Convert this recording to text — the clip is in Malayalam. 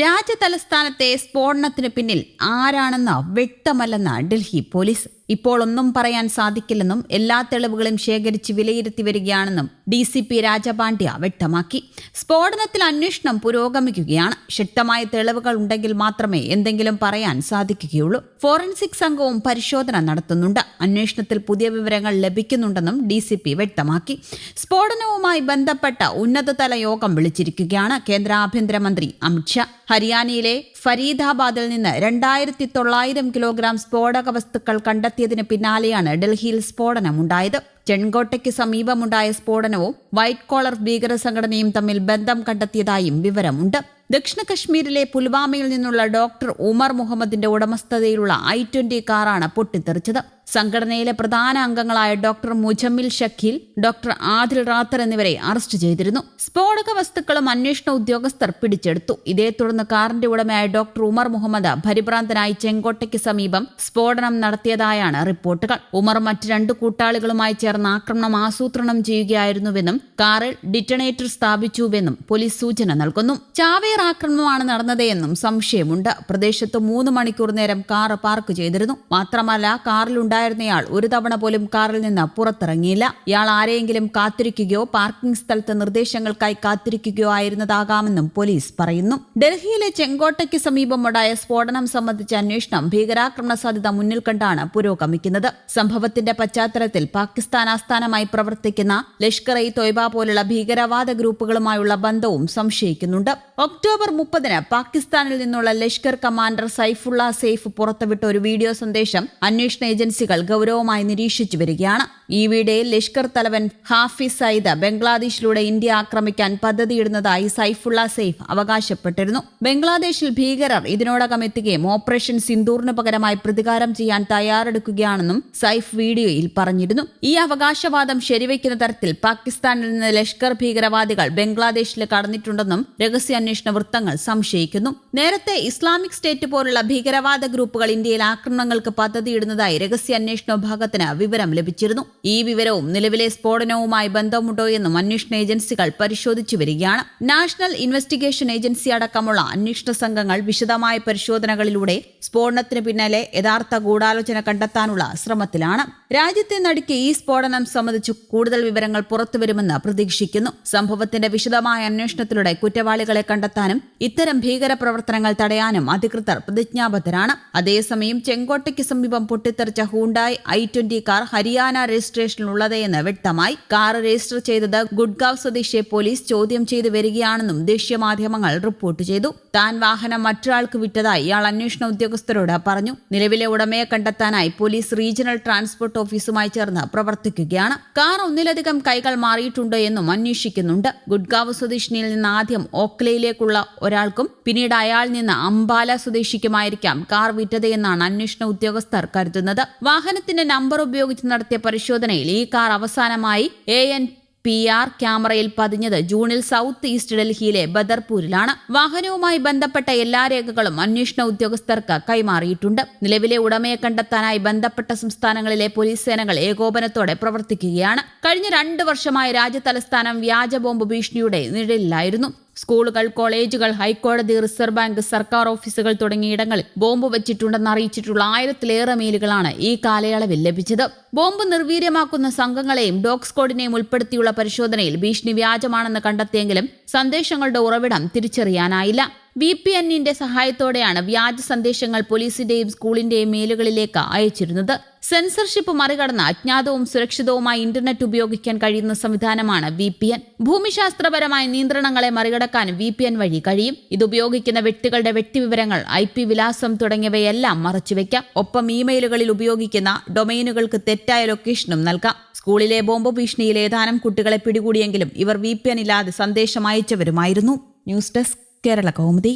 രാജ്യതലസ്ഥാനത്തെ സ്ഫോടനത്തിന് പിന്നിൽ ആരാണെന്ന് വ്യക്തമല്ലെന്ന് ഡൽഹി പോലീസ്. ഇപ്പോൾ ഒന്നും പറയാൻ സാധിക്കില്ലെന്നും എല്ലാ തെളിവുകളും ശേഖരിച്ച് വിലയിരുത്തി വരികയാണെന്നും ഡി സി പി രാജപാണ്ഡ്യ വ്യക്തമാക്കി. സ്ഫോടനത്തിൽ അന്വേഷണം പുരോഗമിക്കുകയാണ്. ശക്തമായ തെളിവുകൾ ഉണ്ടെങ്കിൽ മാത്രമേ എന്തെങ്കിലും പറയാൻ സാധിക്കുകയുള്ളൂ. ഫോറൻസിക് സംഘവും പരിശോധന നടത്തുന്നുണ്ട്. അന്വേഷണത്തിൽ പുതിയ വിവരങ്ങൾ ലഭിക്കുന്നുണ്ടെന്നും ഡി സി പി വ്യക്തമാക്കി. സ്ഫോടനവുമായി ബന്ധപ്പെട്ട ഉന്നതതല യോഗം വിളിച്ചിരിക്കുകയാണ് കേന്ദ്ര ആഭ്യന്തരമന്ത്രി അമിത്ഷാ ഹരിയാനയിലെ ഫരീദാബാദിൽ നിന്ന് രണ്ടായിരത്തി തൊള്ളായിരം കിലോഗ്രാം സ്ഫോടക വസ്തുക്കൾ കണ്ടെത്തിയതിന് പിന്നാലെയാണ് ഡൽഹിയിൽ സ്ഫോടനമുണ്ടായത്. ചെങ്കോട്ടയ്ക്ക് സമീപമുണ്ടായ സ്ഫോടനവും വൈറ്റ് കോളർ ഭീകര സംഘടനയും തമ്മിൽ ബന്ധം കണ്ടെത്തിയതായും വിവരമുണ്ട്. ദക്ഷിണ കശ്മീരിലെ പുൽവാമയിൽ നിന്നുള്ള ഡോക്ടർ ഉമർ മുഹമ്മദിന്റെ ഉടമസ്ഥതയിലുള്ള ഐ ട്വന്റി കാറാണ് പൊട്ടിത്തെറിച്ചത്. സംഘടനയിലെ പ്രധാന അംഗങ്ങളായ ഡോക്ടർ മുജമ്മിൽ ഷഖിൽ ഡോക്ടർ ആദിൽ റാത്തർ എന്നിവരെ അറസ്റ്റ് ചെയ്തിരുന്നു. സ്ഫോടക വസ്തുക്കളും അന്വേഷണ ഉദ്യോഗസ്ഥർ പിടിച്ചെടുത്തു. ഇതേ തുടർന്ന് കാറിന്റെ ഉടമയായ ഡോക്ടർ ഉമർ മുഹമ്മദ് പരിഭ്രാന്തനായി ചെങ്കോട്ടയ്ക്ക് സമീപം സ്ഫോടനം നടത്തിയതായാണ് റിപ്പോർട്ടുകൾ. ഉമർ മറ്റ് രണ്ട് കൂട്ടാളികളുമായി ചേർന്ന് ആക്രമണം ആസൂത്രണം ചെയ്യുകയായിരുന്നുവെന്നും കാറിൽ ഡിറ്റണേറ്റർ സ്ഥാപിച്ചുവെന്നും പോലീസ് സൂചന നൽകുന്നു. ചാവേർ ആക്രമണമാണ് നടന്നതെന്നും സംശയമുണ്ട്. പ്രദേശത്ത് മൂന്ന് മണിക്കൂർ നേരം കാർ പാർക്ക് ചെയ്തിരുന്നു. മാത്രമല്ല കാറിലുണ്ടായിരുന്നയാൾ ഒരു തവണ പോലും കാറിൽ നിന്ന് പുറത്തിറങ്ങിയില്ല. ഇയാൾ ആരെയെങ്കിലും കാത്തിരിക്കുകയോ പാർക്കിംഗ് സ്ഥലത്ത് നിർദ്ദേശങ്ങൾക്കായി കാത്തിരിക്കുകയോ ആയിരുന്നതാകാമെന്നും പോലീസ് പറയുന്നു. ഡൽഹിയിലെ ചെങ്കോട്ടയ്ക്ക് സമീപമുണ്ടായ സ്ഫോടനം സംബന്ധിച്ച അന്വേഷണം ഭീകരാക്രമണ സാധ്യത മുന്നിൽ കണ്ടാണ് പുരോഗമിക്കുന്നത്. സംഭവത്തിന്റെ പശ്ചാത്തലത്തിൽ പാകിസ്ഥാൻ ആസ്ഥാനമായി പ്രവർത്തിക്കുന്ന ലഷ്കർ ഇ തൊയ്ബ പോലുള്ള ഭീകരവാദ ഗ്രൂപ്പുകളുമായുള്ള ബന്ധവും സംശയിക്കുന്നുണ്ട്. ഒക്ടോബർ മുപ്പതിന് പാകിസ്ഥാനിൽ നിന്നുള്ള ലഷ്കർ കമാൻഡർ സൈഫുള്ള സെയ്ഫ് പുറത്തുവിട്ട ഒരു വീഡിയോ സന്ദേശം അന്വേഷണ ഏജൻസികൾ ഗൗരവമായി നിരീക്ഷിച്ചു വരികയാണ്. ഈ വീഡിയോയിൽ ലഷ്കർ തലവൻ ഹാഫിസ് സയ്ദ് ബംഗ്ലാദേശിലൂടെ ഇന്ത്യ ആക്രമിക്കാൻ പദ്ധതിയിടുന്നതായി സൈഫുള്ള സെയ്ഫ് അവകാശപ്പെട്ടിരുന്നു. ബംഗ്ലാദേശിൽ ഭീകരർ ഇതിനോടകം എത്തുകയും ഓപ്പറേഷൻ സിന്ദൂറിന് പകരമായി പ്രതികാരം ചെയ്യാൻ തയ്യാറെടുക്കുകയാണെന്നും സൈഫ് വീഡിയോയിൽ പറഞ്ഞിരുന്നു. ഈ അവകാശവാദം ശരിവയ്ക്കുന്ന തരത്തിൽ പാകിസ്ഥാനിൽ നിന്ന് ലഷ്കർ ഭീകരവാദികൾ ബംഗ്ലാദേശിൽ കടന്നിട്ടുണ്ടെന്നും രഹസ്യാന്വേഷണ വൃത്തങ്ങൾ സംശയിക്കുന്നു. നേരത്തെ ഇസ്ലാമിക് സ്റ്റേറ്റ് പോലുള്ള ഭീകരവാദ ഗ്രൂപ്പുകൾ ഇന്ത്യയിൽ ആക്രമണങ്ങൾക്ക് പദ്ധതിയിടുന്നതായി രഹസ്യാന്വേഷണ വിഭാഗത്തിന് വിവരം ലഭിച്ചിരുന്നു. ഈ വിവരവും നിലവിലെ സ്ഫോടനവുമായി ബന്ധമുണ്ടോ എന്നും അന്വേഷണ ഏജൻസികൾ പരിശോധിച്ചു വരികയാണ്. നാഷണൽ ഇൻവെസ്റ്റിഗേഷൻ ഏജൻസി അടക്കമുള്ള അന്വേഷണ സംഘങ്ങൾ വിശദമായ പരിശോധനകളിലൂടെ സ്ഫോടനത്തിന് പിന്നാലെ യഥാർത്ഥ ഗൂഢാലോചന കണ്ടെത്താനുള്ള ശ്രമത്തിലാണ്. രാജ്യത്തെ നടുക്ക് ഈ സ്ഫോടനം സംബന്ധിച്ച് കൂടുതൽ വിവരങ്ങൾ പുറത്തുവരുമെന്ന് പ്രതീക്ഷിക്കുന്നു. സംഭവത്തിന്റെ വിശദമായ അന്വേഷണത്തിലൂടെ കുറ്റവാളികളെ കണ്ടെത്താനും ഇത്തരം ഭീകര പ്രവർത്തനങ്ങൾ തടയാനും അധികൃതർ പ്രതിജ്ഞാബദ്ധരാണ്. അതേസമയം ചെങ്കോട്ടയ്ക്ക് സമീപം പൊട്ടിത്തെറിച്ച Hyundai i twenty car Haryana രജിസ്ട്രേഷനിലുള്ളതെന്ന് വ്യക്തമായി. കാർ രജിസ്റ്റർ ചെയ്തത് ഗുഡ്ഗാവ് സ്വദേശിയെ പോലീസ് ചോദ്യം ചെയ്തു വരികയാണെന്നും ദേശീയ മാധ്യമങ്ങൾ റിപ്പോർട്ട് ചെയ്തു. താൻ വാഹനം മറ്റൊരാൾക്ക് വിറ്റതായി ഇയാൾ അന്വേഷണ ഉദ്യോഗസ്ഥരോട് പറഞ്ഞു. നിലവിലെ ഉടമയെ കണ്ടെത്താനായി പോലീസ് റീജിയണൽ ട്രാൻസ്പോർട്ട് ഓഫീസുമായി ചേർന്ന് പ്രവർത്തിക്കുകയാണ്. കാർ ഒന്നിലധികം കൈകൾ മാറിയിട്ടുണ്ട് എന്നും അന്വേഷിക്കുന്നുണ്ട്. ഗുഡ്ഗാവ് സ്വദേശിനിയിൽ നിന്ന് ആദ്യം ഓക്ലയിലേക്കുള്ള ഒരാൾക്കും പിന്നീട് അയാൾ നിന്ന് അംബാല സ്വദേശിക്കുമായിരിക്കാം കാർ വിറ്റതെന്നാണ് അന്വേഷണ ഉദ്യോഗസ്ഥർ കരുതുന്നത്. വാഹനത്തിന്റെ നമ്പർ ഉപയോഗിച്ച് നടത്തിയ പരിശോധനയിൽ ഈ കാർ അവസാനമായി എ എൻ പി ആർ ക്യാമറയിൽ പതിഞ്ഞത് ജൂണിൽ സൗത്ത് ഈസ്റ്റ് ഡൽഹിയിലെ ബദർപൂരിലാണ്. വാഹനവുമായി ബന്ധപ്പെട്ട എല്ലാ രേഖകളും അന്വേഷണ ഉദ്യോഗസ്ഥർക്ക് കൈമാറിയിട്ടുണ്ട്. നിലവിലെ ഉടമയെ കണ്ടെത്താനായി ബന്ധപ്പെട്ട സംസ്ഥാനങ്ങളിലെ പോലീസ് സേനകൾ ഏകോപനത്തോടെ പ്രവർത്തിക്കുകയാണ്. കഴിഞ്ഞ രണ്ട് വർഷമായി രാജ്യതലസ്ഥാനം വ്യാജ ബോംബ് ഭീഷണിയുടെ നിഴലിലായിരുന്നു. സ്കൂളുകൾ കോളേജുകൾ ഹൈക്കോടതി റിസർവ് ബാങ്ക് സർക്കാർ ഓഫീസുകൾ തുടങ്ങിയ ഇടങ്ങളിൽ ബോംബ് വെച്ചിട്ടുണ്ടെന്ന് അറിയിച്ചിട്ടുള്ള ആയിരത്തിലേറെ മെയിലുകളാണ് ഈ കാലയളവിൽ ലഭിച്ചത്. ബോംബ് നിർവീര്യമാക്കുന്ന സംഘങ്ങളെയും ഡോഗ് സ്ക്വാഡിനെയും ഉൾപ്പെടുത്തിയുള്ള പരിശോധനയിൽ ഭീഷണി വ്യാജമാണെന്ന് കണ്ടെത്തിയെങ്കിലും സന്ദേശങ്ങളുടെ ഉറവിടം തിരിച്ചറിയാനായില്ല. വി പി എന്നിന്റെ സഹായത്തോടെയാണ് വ്യാജ സന്ദേശങ്ങൾ പോലീസിന്റെയും സ്കൂളിന്റെയും മെയിലുകളിലേക്ക് അയച്ചിരുന്നത്. സെൻസർഷിപ്പ് മറികടന്ന് അജ്ഞാതവും സുരക്ഷിതവുമായി ഇന്റർനെറ്റ് ഉപയോഗിക്കാൻ കഴിയുന്ന സംവിധാനമാണ് വി പി എൻ ഭൂമിശാസ്ത്രപരമായ നിയന്ത്രണങ്ങളെ മറികടക്കാൻ വി പി എൻ വഴി കഴിയും. ഇത് ഉപയോഗിക്കുന്ന വ്യക്തികളുടെ വ്യക്തിവിവരങ്ങൾ ഐ പി വിലാസം തുടങ്ങിയവയെല്ലാം മറച്ചുവെക്കാം ഒപ്പം ഇമെയിലുകളിൽ ഉപയോഗിക്കുന്ന ഡൊമൈനുകൾക്ക് തെറ്റായ ലൊക്കേഷനും നൽകാം. സ്കൂളിലെ ബോംബ് ഭീഷണിയിൽ ഏതാനും കുട്ടികളെ പിടികൂടിയെങ്കിലും ഇവർ വി പി എൻ ഇല്ലാതെ സന്ദേശം അയച്ചവരുമായിരുന്നു. News desk Kerala Kaumudi